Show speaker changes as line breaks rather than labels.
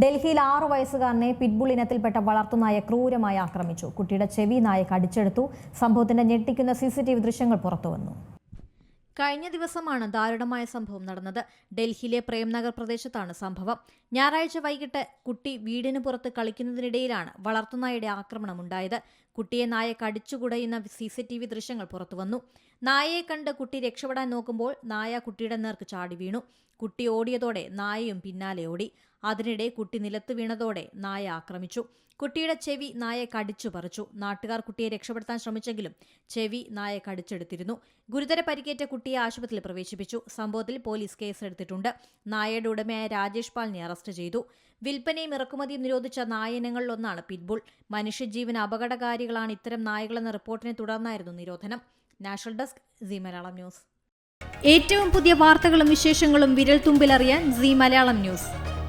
ഡൽഹിയിൽ ആറു വയസ്സുകാരനെ പിറ്റ്ബുൾ ഇനത്തിൽപ്പെട്ട വളർത്തുനായ ക്രൂരമായി ആക്രമിച്ചു. കുട്ടിയുടെ ചെവി നായ കടിച്ചെടുത്തു. സംഭവത്തിന്റെ ഞെട്ടിക്കുന്ന സി ദൃശ്യങ്ങൾ പുറത്തുവന്നു. കഴിഞ്ഞ ദിവസമാണ് ദാരുണമായ സംഭവം നടന്നത്. ഡൽഹിയിലെ പ്രേംനഗർ പ്രദേശത്താണ് സംഭവം. ഞായറാഴ്ച വൈകിട്ട് കുട്ടി വീടിന് പുറത്ത് കളിക്കുന്നതിനിടയിലാണ് വളർത്തുനായയുടെ ആക്രമണം ഉണ്ടായത്. കുട്ടിയെ നായ കടിച്ചുകുടയുന്ന സി സി ടി വി ദൃശ്യങ്ങൾ പുറത്തുവന്നു. നായയെ കണ്ട് കുട്ടി രക്ഷപ്പെടാൻ നോക്കുമ്പോൾ നായ കുട്ടിയുടെ നേർക്ക് ചാടി വീണു. കുട്ടി ഓടിയതോടെ നായയും പിന്നാലെ ഓടി. അതിനിടെ കുട്ടി നിലത്ത് വീണതോടെ നായ ആക്രമിച്ചു. കുട്ടിയുടെ ചെവി നായ കടിച്ചു പറിച്ചു. നാട്ടുകാർ കുട്ടിയെ രക്ഷപ്പെടുത്താൻ ശ്രമിച്ചെങ്കിലും ചെവി നായ കടിച്ചെടുത്തിരുന്നു. ഗുരുതര പരിക്കേറ്റ കുട്ടിയെ ആശുപത്രിയിൽ പ്രവേശിപ്പിച്ചു. സംഭവത്തിൽ പോലീസ് കേസെടുത്തിട്ടുണ്ട്. നായയുടെ ഉടമയായ രാജേഷ് പാലിനെ അറസ്റ്റ് ചെയ്തു. വിൽപ്പനയും ഇറക്കുമതിയും നിരോധിച്ച നായനങ്ങളിലൊന്നാണ് പിറ്റ്ബുൾ. മനുഷ്യജീവൻ അപകടകാരികളാണ് ഇത്തരം നായകളെന്ന റിപ്പോർട്ടിനെ തുടർന്നായിരുന്നു നിരോധനം. National desk C Malayalam news. ഏറ്റവും പുതിയ വാർത്തകളും വിശേഷങ്ങളും വിരൽ തുമ്പിലറിയാൻ സി മലയാളം ന്യൂസ്.